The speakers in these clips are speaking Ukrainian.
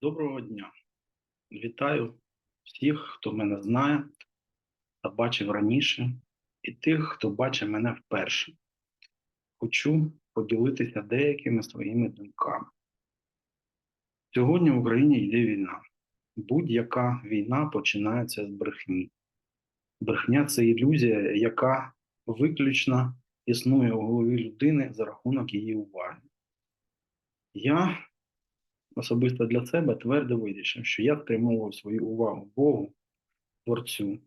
Доброго дня. Вітаю всіх, хто мене знає та бачив раніше, і тих, хто бачить мене вперше. Хочу поділитися деякими своїми думками. Сьогодні в Україні йде війна. Будь-яка війна починається з брехні. Брехня це ілюзія, яка виключно існує у голові людини за рахунок її уваги. Я особисто для себе твердо вирішив, що я спрямовую свою увагу Богу, Творцю,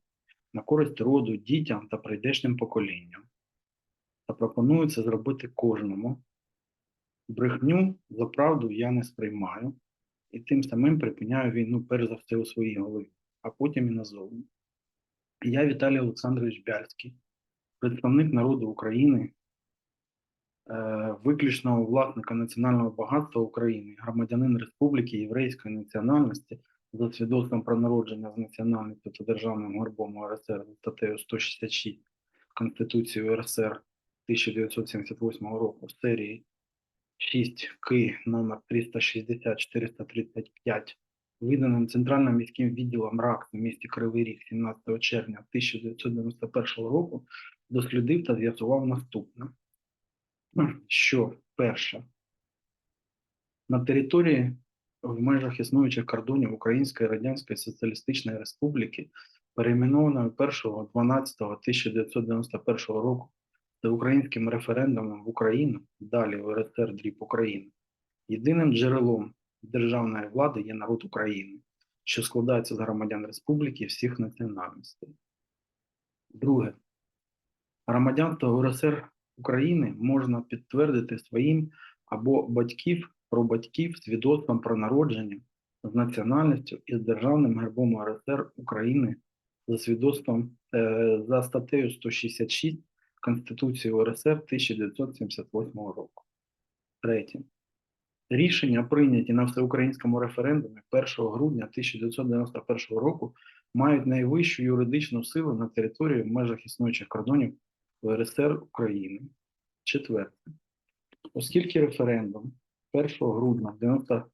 на користь роду, дітям та прийдешнім поколінням. Та пропоную це зробити кожному. Брехню за правду я не сприймаю і тим самим припиняю війну перш за все у своїй голові, а потім і назовні. Я Віталій Олександрович Бяльський, представник народу України, виключного власника національного багатства України, громадянин Республіки Єврейської національності за свідоцтвом про народження з національністю та державним гербом УРСР за статтею 166 Конституції УРСР 1978 року серії 6 Ки номер 360 435 виданим Центральним міським відділом РАК в місті Кривий Ріг 17 червня 1991 року дослідив та з'ясував наступне що перше на території в межах існуючих кордонів Української Радянської Соціалістичної Республіки, перейменованої 1.12.1991 року всеукраїнським референдумом в Україну, далі УРСР Дріб України, єдиним джерелом державної влади є народ України, що складається з громадян республіки всіх національностей. Друге, громадянство УРСР України можна підтвердити своїм або батьків про батьків свідоцтвом про народження з національністю і з державним гербом УРСР України за свідоцтвом е, за статтею 166 Конституції УРСР 1978 року. Третє. Рішення, прийняті на всеукраїнському референдумі 1 грудня 1991 року, мають найвищу юридичну силу на території в межах існуючих кордонів УРСР України. Четверте. Оскільки референдум 1 грудня 90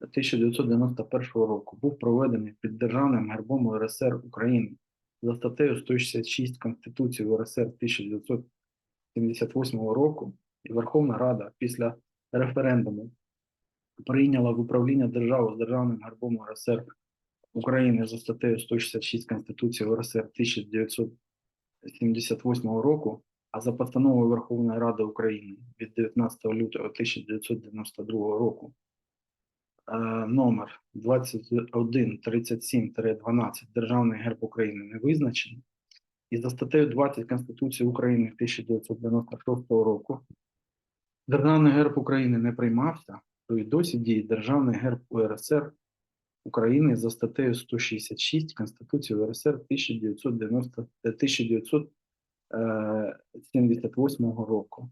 1991 року був проведений під державним гербом УРСР України за статтею 166 Конституції УРСР 1978 року, і Верховна Рада після референдуму прийняла в управління держави з державним гербом УРСР України за статтею 166 Конституції УРСР 1978 року, а за постановою Верховної Ради України від 19 лютого 1992 року е, номер 2137-12 Державний герб України не визначений, і за статтею 20 Конституції України 1996 року Державний герб України не приймався, то й досі діє Державний герб УРСР України за статтею 166 Конституції 1990, 1978 року.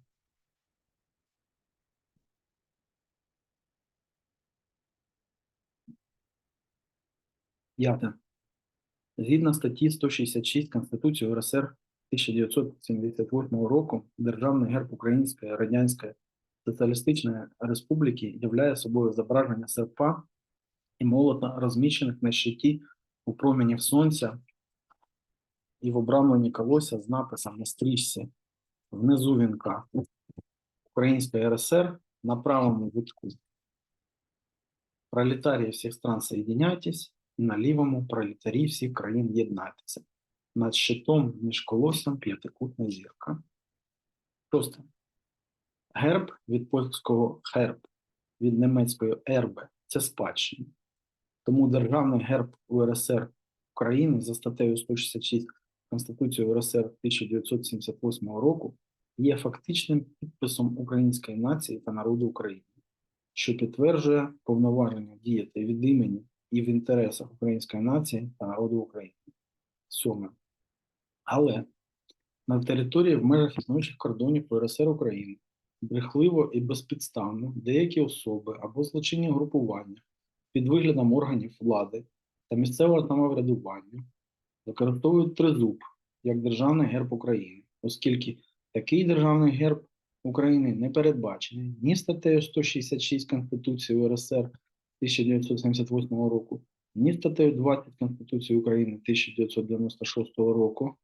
П'яте. Згідно статті 166 Конституції УРСР 1978 року, Державний герб Української Радянської Соціалістичної Республіки являє собою зображення серпа і молота, розміщених на щиті у променях сонця і в обрамленні колося з написом на стрічці внизу вінка Української РСР на правому витку. Пролетарії всіх стран соєдиняйтесь, і на лівому пролетарі всіх країн єднайтеся. Над щитом між колосом п'ятикутна зірка. Шосте. Герб від польського херб, від німецької ербе це спадщина. Тому державний герб УРСР України за статтею 166 Конституції УРСР 1978 року є фактичним підписом української нації та народу України, що підтверджує повноваження діяти від імені і в інтересах української нації та народу України. Сьоме. Але на території в межах існуючих кордонів УРСР України брехливо і безпідставно деякі особи або злочинні групування під виглядом органів влади та місцевого самоврядування використовують тризуб як державний герб України, оскільки такий державний герб України не передбачений ні статтею 166 Конституції УРСР 1978 року, ні статтею 20 Конституції України 1996 року,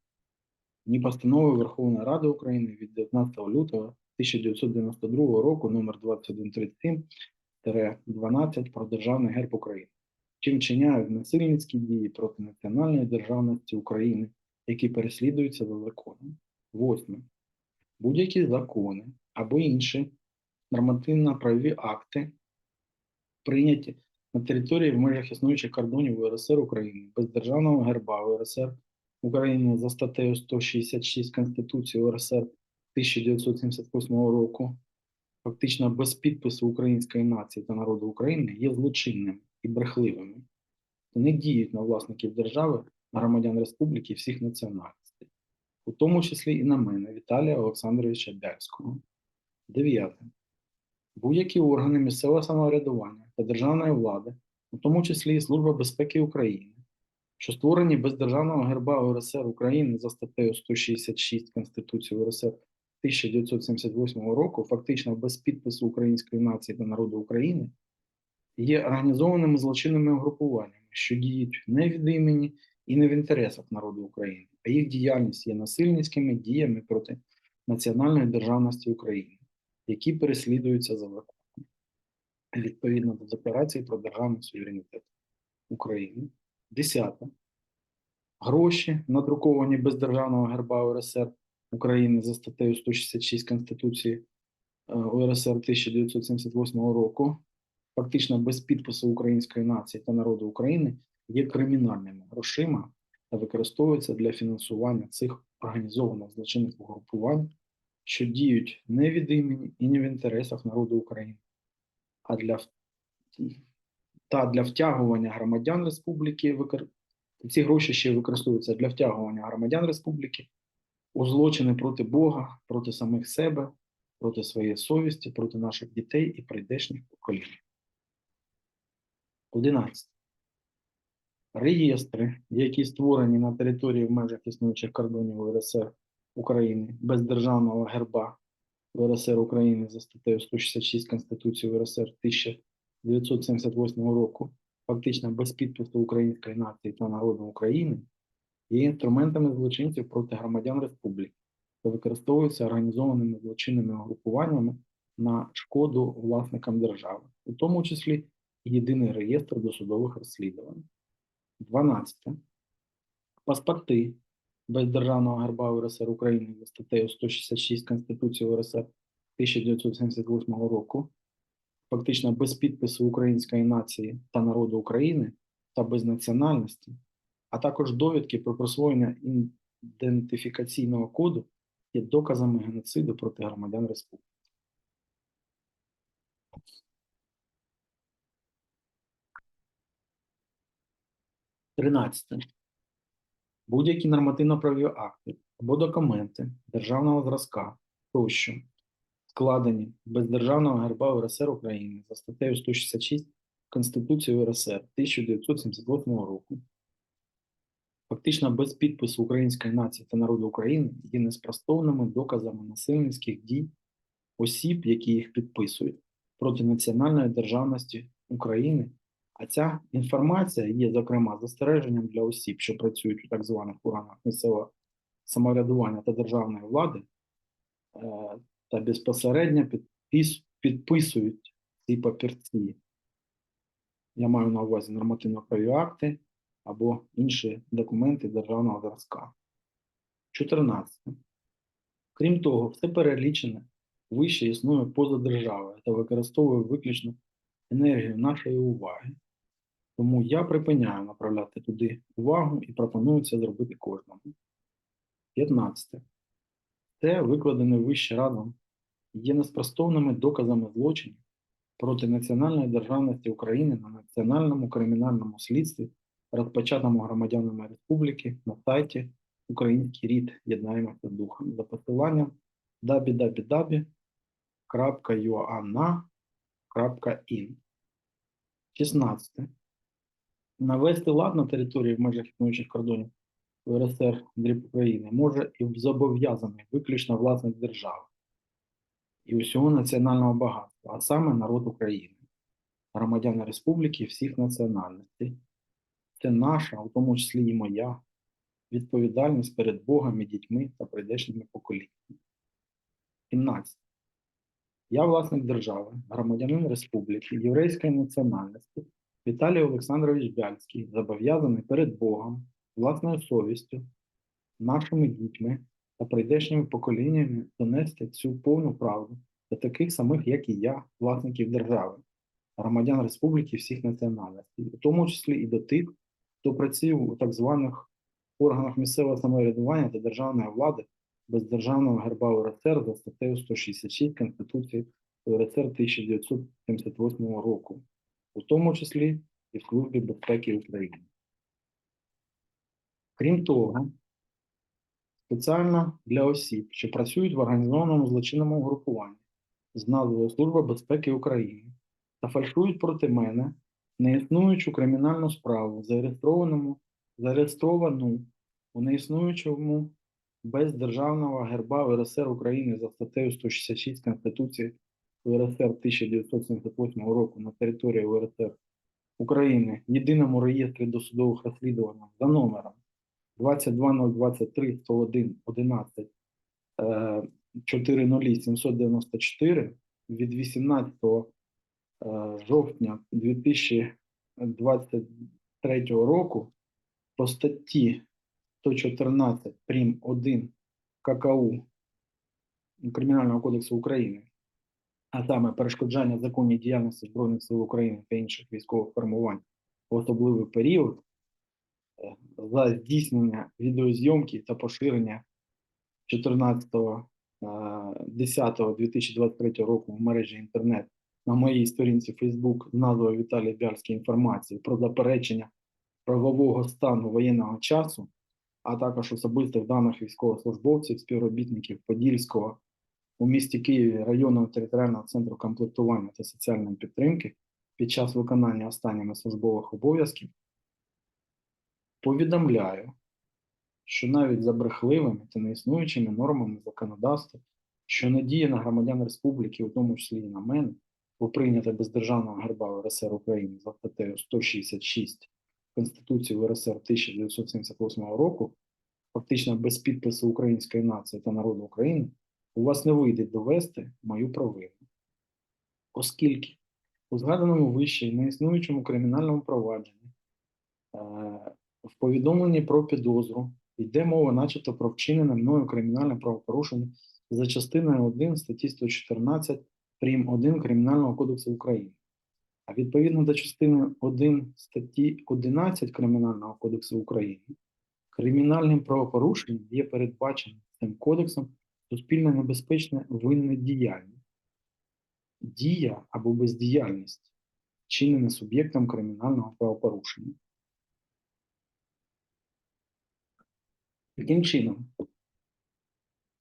ні постановою Верховної Ради України від 19 лютого 1992 року номер 2137-12 про Державний герб України, чим вчиняють насильницькі дії проти національної державності України, які переслідуються за законом. Восьме. Будь-які закони або інші нормативно-правові акти, прийняті на території в межах існуючих кордонів УРСР України без державного герба УРСР України за статтею 166 Конституції УРСР 1978 року, фактично без підпису української нації та народу України, є злочинними і брехливими. Вони діють на власників держави, на громадян республіки всіх національностей, у тому числі і на мене, Віталія Олександровича Бяльського. Дев'яте. Будь-які органи місцевого самоврядування та державної влади, у тому числі і Служба безпеки України, що створені без державного герба УРСР України за статтею 166 Конституції УРСР 1978 року, фактично без підпису української нації та народу України, є організованими злочинними угрупуваннями, що діють не від імені і не в інтересах народу України, а їх діяльність є насильницькими діями проти національної державності України, які переслідуються за законом відповідно до Декларації про державний суверенітет України. Десяте. Гроші, надруковані без державного герба УРСР України за статтею 166 Конституції е, УРСР 1978 року, фактично без підпису української нації та народу України, є кримінальними. Грошима та використовуються для фінансування цих організованих злочинних угрупувань, що діють не від імені і не в інтересах народу України, а для та для втягування громадян республіки ці гроші ще використовуються для втягування громадян республіки у злочини проти Бога, проти самих себе, проти своєї совісті, проти наших дітей і прийдешніх поколінь. 11. Реєстри, які створені на території в межах існуючих кордонів УРСР України без державного герба УРСР України за статтею 166 Конституції УРСР 1978 року, фактично без підпису української нації та народу України, є інструментами злочинців проти громадян республіки та використовуються організованими злочинними угрупуваннями на шкоду власникам держави, у тому числі єдиний реєстр досудових розслідувань. 12. Паспорти без державного герба УРСР України за статтею 166 Конституції УРСР 1978 року, фактично без підпису української нації та народу України та без національності, а також довідки про присвоєння ідентифікаційного коду є доказами геноциду проти громадян республіки. Тринадцяте. Будь-які нормативно-правові акти або документи державного зразка тощо, складені без державного герба УРСР України за статтею 166 Конституції УРСР 1978 року, фактично без підпису української нації та народу України є неспростовними доказами насильницьких дій осіб, які їх підписують проти національної державності України. А ця інформація є, зокрема, застереженням для осіб, що працюють у так званих органах місцевого самоврядування та державної влади, е, та безпосередньо підпис, підписують ці папірці. Я маю на увазі нормативно-правові акти або інші документи державного зразка. 14. Крім того, все перелічене вище існує поза державою та використовує виключно енергію нашої уваги. Тому я припиняю направляти туди увагу і пропоную це зробити кожному. 15. Це викладене вище радом є неспростовними доказами злочинів проти національної державності України на національному кримінальному слідстві, розпочатому громадянами республіки на сайті Український рід Єднаємося духом за посиланням www.uana.in. 16. Навести лад на території в межах існуючих кордонів УРСР дріб України може і зобов'язаний виключно власник держави і усього національного багатства, а саме народ України. громадяни республіки всіх національностей. Це наша, у тому числі і моя, відповідальність перед Богом і дітьми та прийдешніми поколіннями. 17. Я власник держави, громадянин республіки, єврейської національності Віталій Олександрович Бяльський зобов'язаний перед Богом, власною совістю, нашими дітьми та прийдешніми поколіннями донести цю повну правду до таких самих, як і я, власників держави, громадян республіки всіх національностей, у тому числі і до тих, хто працює у так званих органах місцевого самоврядування та державної влади без державного герба УРСР за статтею 166 Конституції УРСР 1978 року, у тому числі і в Службі безпеки України. Крім того, спеціально для осіб, що працюють в організованому злочинному угрупуванні з назвою Служба безпеки України та фальшують проти мене неіснуючу кримінальну справу, зареєстрованому, зареєстровану у неіснуючому без державного герба УРСР України за статтею 166 Конституції УРСР 1978 року на території УРСР України єдиному реєстрі досудових розслідувань за номером 22023 101 11 е, 794 від 18 е, жовтня 2023 року по статті 114 прим. 1 ККУ Кримінального кодексу України, а саме перешкоджання законній діяльності Збройних сил України та інших військових формувань в особливий період е, за здійснення відеозйомки та поширення 14.10.2023 року в мережі інтернет на моїй сторінці Facebook з назвою Віталій Бяльський інформації про заперечення правового стану воєнного часу, а також особистих даних військовослужбовців, співробітників Подільського у місті Києві районного територіального центру комплектування та соціальної підтримки під час виконання останніми службових обов'язків, повідомляю, що навіть за брехливими та неіснуючими нормами законодавства, що не діє на громадян республіки, у тому числі і на мене, бо прийнято без державного герба РСР України за статтею 166 Конституції УРСР 1978 року, фактично без підпису української нації та народу України, у вас не вийде довести мою провину. Оскільки у згаданому вище і неіснуючому кримінальному провадженні е, в повідомленні про підозру йде мова, начебто, про вчинене мною кримінальне правопорушення за частиною 1 статті 114 прим. 1 Кримінального кодексу України. А відповідно до частини 1 статті 11 Кримінального кодексу України, кримінальним правопорушенням є передбачено цим кодексом суспільно небезпечне винне діяння, дія або бездіяльність, вчинена суб'єктом кримінального правопорушення. Таким чином,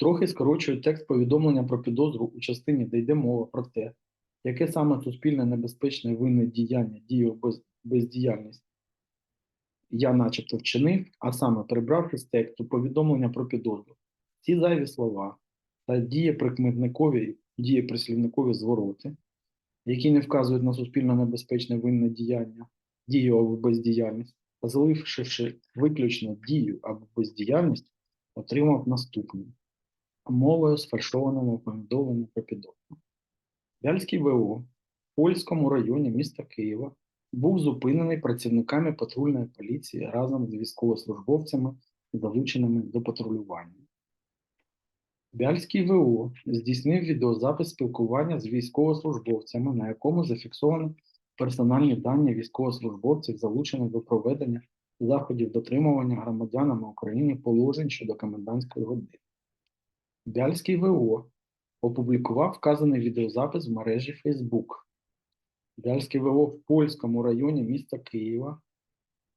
трохи скорочую текст повідомлення про підозру у частині, де йде мова про те, яке саме суспільне небезпечне винне діяння, дію без, бездіяльність я начебто вчинив, а саме прибравши з тексту повідомлення про підозру. Ці зайві слова та дієприкметникові, дієприслівникові звороти, які не вказують на суспільно небезпечне винне діяння, дію або бездіяльність, а залишивши виключно дію або бездіяльність, отримав наступне мовою сфальшованому повідомленню про підозру. Вяльський ВО в Польському районі міста Києва був зупинений працівниками патрульної поліції разом з військовослужбовцями, залученими до патрулювання. Бяльський ВО здійснив відеозапис спілкування з військовослужбовцями, на якому зафіксовано персональні дані військовослужбовців, залучених до проведення заходів дотримування громадянами України положень щодо комендантської години. Бяльський ВО опублікував вказаний відеозапис в мережі Facebook. Бяльський ВО в Польському районі міста Києва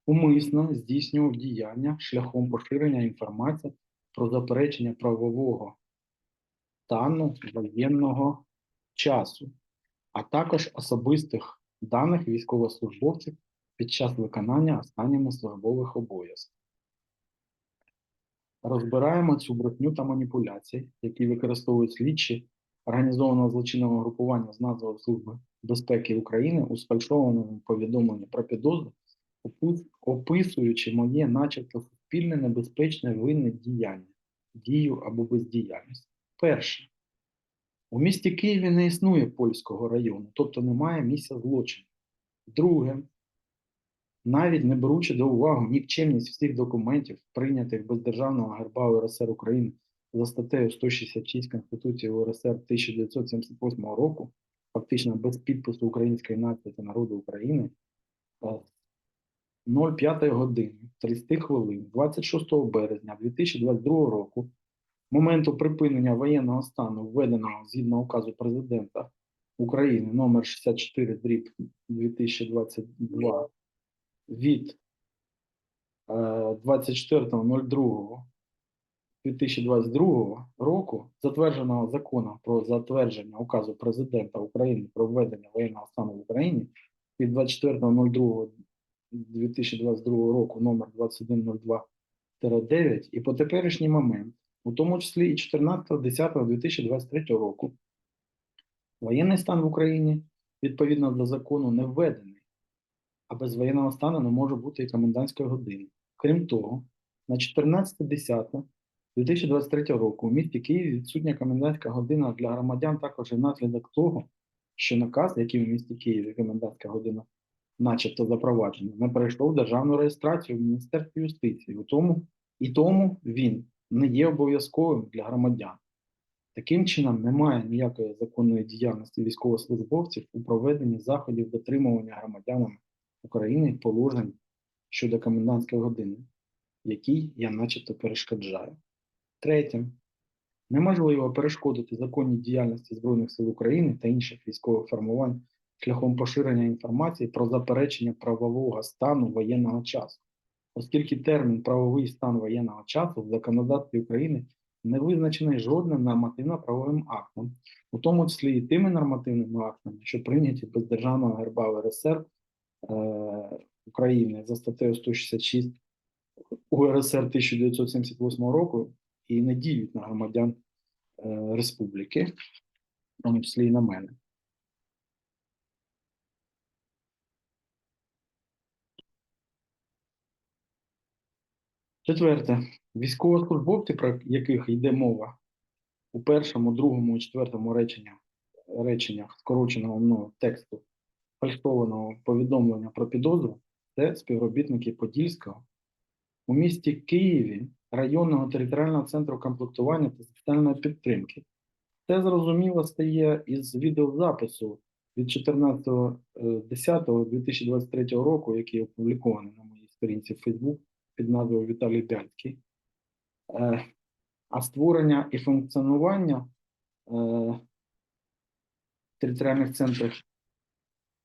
умисно здійснював діяння шляхом поширення інформації про заперечення правового стану воєнного часу, а також особистих даних військовослужбовців під час виконання останніми службових обов'язків. Розбираємо цю брехню та маніпуляції, які використовують слідчі організованого злочинного групування з назвою Служби безпеки України у сфальшованому повідомленні про підозру, описуючи моє, начебто, суспільне небезпечне винне діяння, дію або бездіяльність. Перше. У місті Києві не існує польського району, тобто немає місця злочину. Друге, навіть не беручи до уваги нікчемність всіх документів, прийнятих без державного герба УРСР України за статтею 166 Конституції УРСР 1978 року, фактично без підпису української нації та народу України, е, 05 години 30 хвилин 26 березня 2022 року, моменту припинення воєнного стану, введеного згідно указу президента України номер 64 дріб 2022 від е, 24.02.2022 року, затвердженого законом про затвердження указу президента України про введення воєнного стану в Україні від 24.02.2022 року номер 2102-9 і по теперішній момент, у тому числі і 14.10.2023 року, воєнний стан в Україні відповідно до закону не введений а без воєнного стану не може бути і комендантської години. Крім того, на 14.10.2023 року у місті Києві відсутня комендантська година для громадян також і внаслідок того, що наказ, який в місті Києві комендантська година, начебто запроваджена, не перейшов державну реєстрацію в Міністерстві юстиції. У тому, і тому він не є обов'язковим для громадян. Таким чином, немає ніякої законної діяльності військовослужбовців у проведенні заходів дотримування громадянами України положень щодо комендантської години, якій я начебто перешкоджаю. Третє. Неможливо перешкодити законній діяльності Збройних сил України та інших військових формувань шляхом поширення інформації про заперечення правового стану воєнного часу, оскільки термін правовий стан воєнного часу в законодавстві України не визначений жодним нормативно-правовим актом, у тому числі і тими нормативними актами, що прийняті без державного герба РСР України за статтею 166 УРСР 1978 року і не діють на громадян е, республіки, в тому числі і на мене. Четверте. Військовослужбовці, про яких йде мова у першому, другому і четвертому реченнях, реченнях скороченого мною тексту фальшованого повідомлення про підозру, це співробітники Подільського у місті Києві районного територіального центру комплектування та соціальної підтримки. Це зрозуміло стає із відеозапису від 14.10.2023 року, який опублікований на моїй сторінці в Facebook під назвою Віталій Бяльський. Е, А створення і функціонування е, територіальних центрів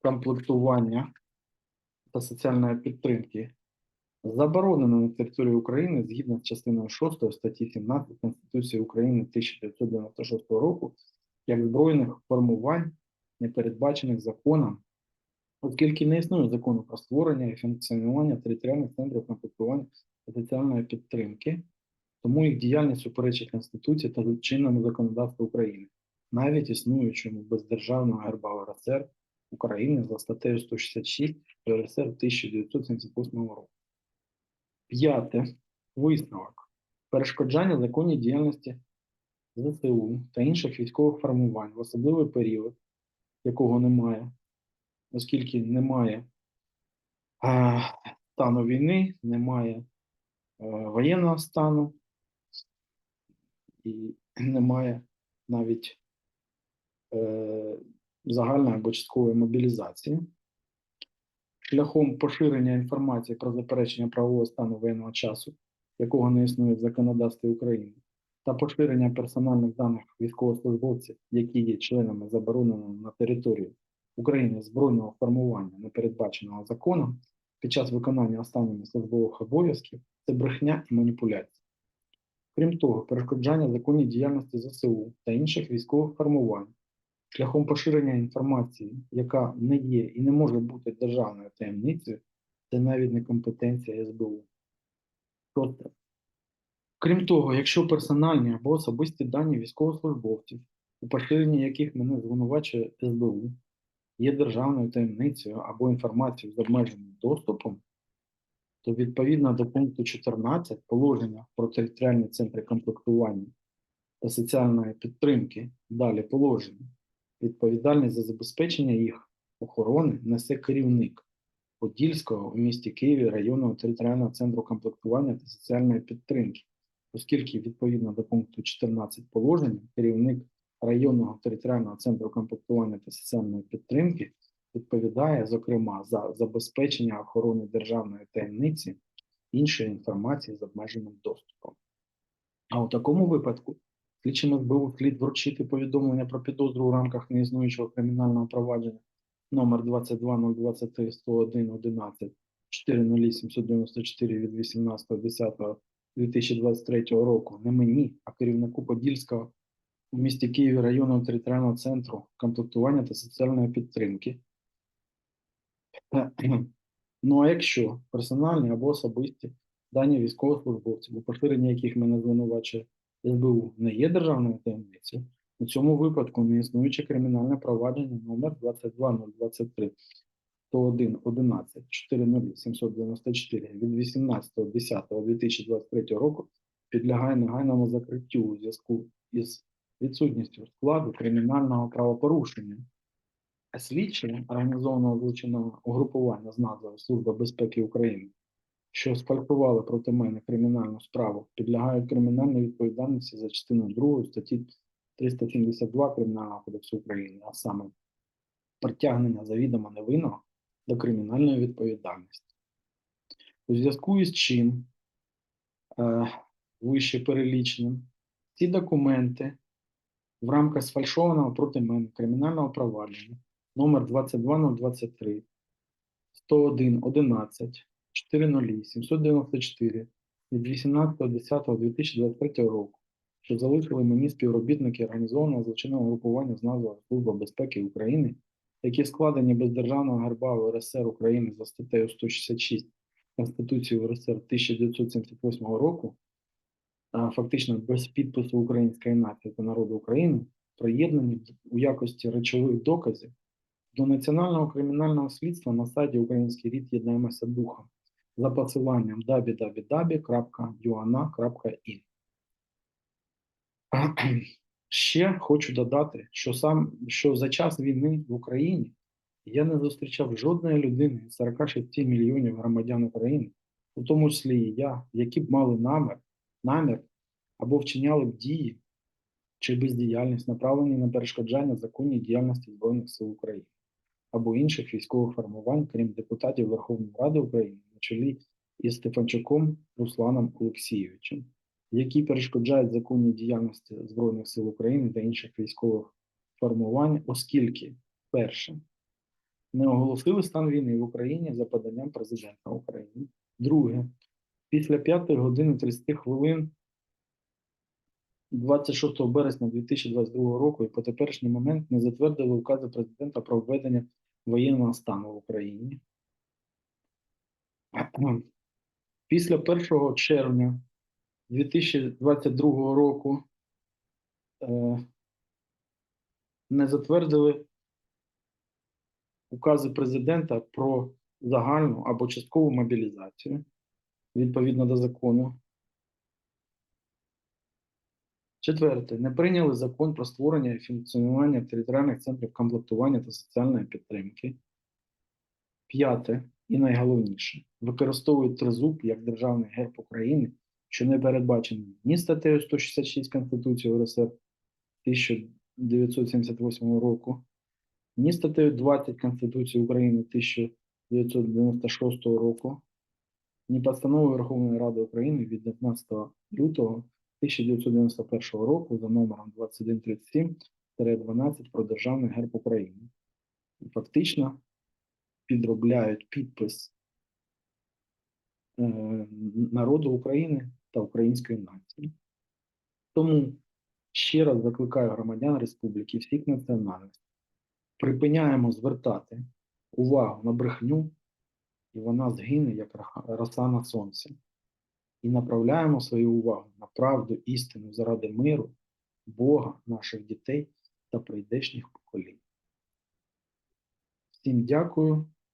комплектування та соціальної підтримки заборонено на території України згідно з частиною 6 статті 17 Конституції України 1996 року як збройних формувань, не передбачених законом, оскільки не існує закону про створення і функціонування територіальних центрів комплектування та соціальної підтримки, тому їх діяльність суперечить Конституції та чинному законодавству України, навіть існуючому без державного герба РСР України за статтею 166 РСР 1978 року. П'яте. Висновок. Перешкоджання законній діяльності ЗСУ та інших військових формувань в особливий період, якого немає, оскільки немає а, стану війни, немає а, воєнного стану і немає навіть е, загальної або часткової мобілізації. Шляхом поширення інформації про заперечення правового стану воєнного часу, якого не існує в законодавстві України, та поширення персональних даних військовослужбовців, які є членами забороненого на території України збройного формування, не передбаченого законом, під час виконання останніми службових обов'язків це брехня і маніпуляція. Крім того, перешкоджання законній діяльності ЗСУ та інших військових формувань шляхом поширення інформації, яка не є і не може бути державною таємницею, це навіть не компетенція СБУ. Тобто, крім того, якщо персональні або особисті дані військовослужбовців у поширенні яких мене звинувачує СБУ, є державною таємницею або інформацією з обмеженим доступом, то відповідно до пункту 14 положення про територіальні центри комплектування та соціальної підтримки, далі положення, відповідальність за забезпечення їх охорони несе керівник Подільського у місті Києві районного територіального центру комплектування та соціальної підтримки, оскільки відповідно до пункту 14 положення керівник районного територіального центру комплектування та соціальної підтримки відповідає, зокрема, за забезпечення охорони державної таємниці іншої інформації з обмеженим доступом. А у такому випадку слідчим СБУ слід вручити повідомлення про підозру у рамках неіснуючого кримінального провадження номер 22 101 11 40894 від 18.10.2023 року не мені, а керівнику Подільського у місті Києві районного територіального центру комплектування та соціальної підтримки. Ну а якщо персональні або особисті дані військовослужбовців, у поширенні яких мене звинувачує СБУ, не є державною таємницею, у цьому випадку не існуюче кримінальне провадження номер 22023 101 11 40 794 від 18.10.2023 року підлягає негайному закриттю у зв'язку із відсутністю складу кримінального правопорушення. А слідчі організованого злочинного угрупування з назвою Служба безпеки України, що сфальсували проти мене кримінальну справу, підлягають кримінальній відповідальності за частиною 2 статті 372 Кримінального кодексу України, а саме притягнення завідомо невинного до кримінальної відповідальності. У зв'язку із чим е, вище переліченим ці документи в рамках сфальшованого проти мене кримінального провадження номер 22023 101 11 40 794 від 18.10.2023 року, що залишили мені співробітники організованого злочинного групування з назвою Служба безпеки України, які складені без державного герба УРСР України за статтею 166 Конституції УРСР 1978 року, фактично без підпису української нації та народу України, приєднані у якості речових доказів до Національного кримінального слідства на сайті Український рід. Єднаємося духом за посиланням www.uana.in. Ще хочу додати, що сам що за час війни в Україні я не зустрічав жодної людини з 46 мільйонів громадян України, у тому числі і я, які б мали намір, намір або вчиняли б дії чи бездіяльність, направлені на перешкоджання законній діяльності Збройних сил України або інших військових формувань, крім депутатів Верховної Ради України чолі із Стефанчуком Русланом Олексійовичем, які перешкоджають законній діяльності Збройних сил України та інших військових формувань, оскільки, перше, не оголосили стан війни в Україні за поданням президента України. Друге, після 5 години 30 хвилин 26 березня 2022 року і по теперішній момент не затвердили укази президента про введення воєнного стану в Україні. Після 1 червня 2022 року е, не затвердили укази президента про загальну або часткову мобілізацію відповідно до закону. Четверте, не прийняли закон про створення і функціонування територіальних центрів комплектування та соціальної підтримки. П'яте, і найголовніше, використовують тризуб як державний герб України, що не передбачений ні статтею 166 Конституції УРСР 1978 року, ні статтею 20 Конституції України 1996 року, ні постановою Верховної Ради України від 19 лютого 1991 року за номером 2137-12 про Державний герб України. Фактично підробляють підпис е, народу України та української нації. Тому ще раз закликаю громадян республіки всіх національностей. Припиняємо звертати увагу на брехню, і вона згине, як роса на сонці і направляємо свою увагу на правду, істину заради миру, Бога, наших дітей та прийдешніх поколінь. Всім дякую,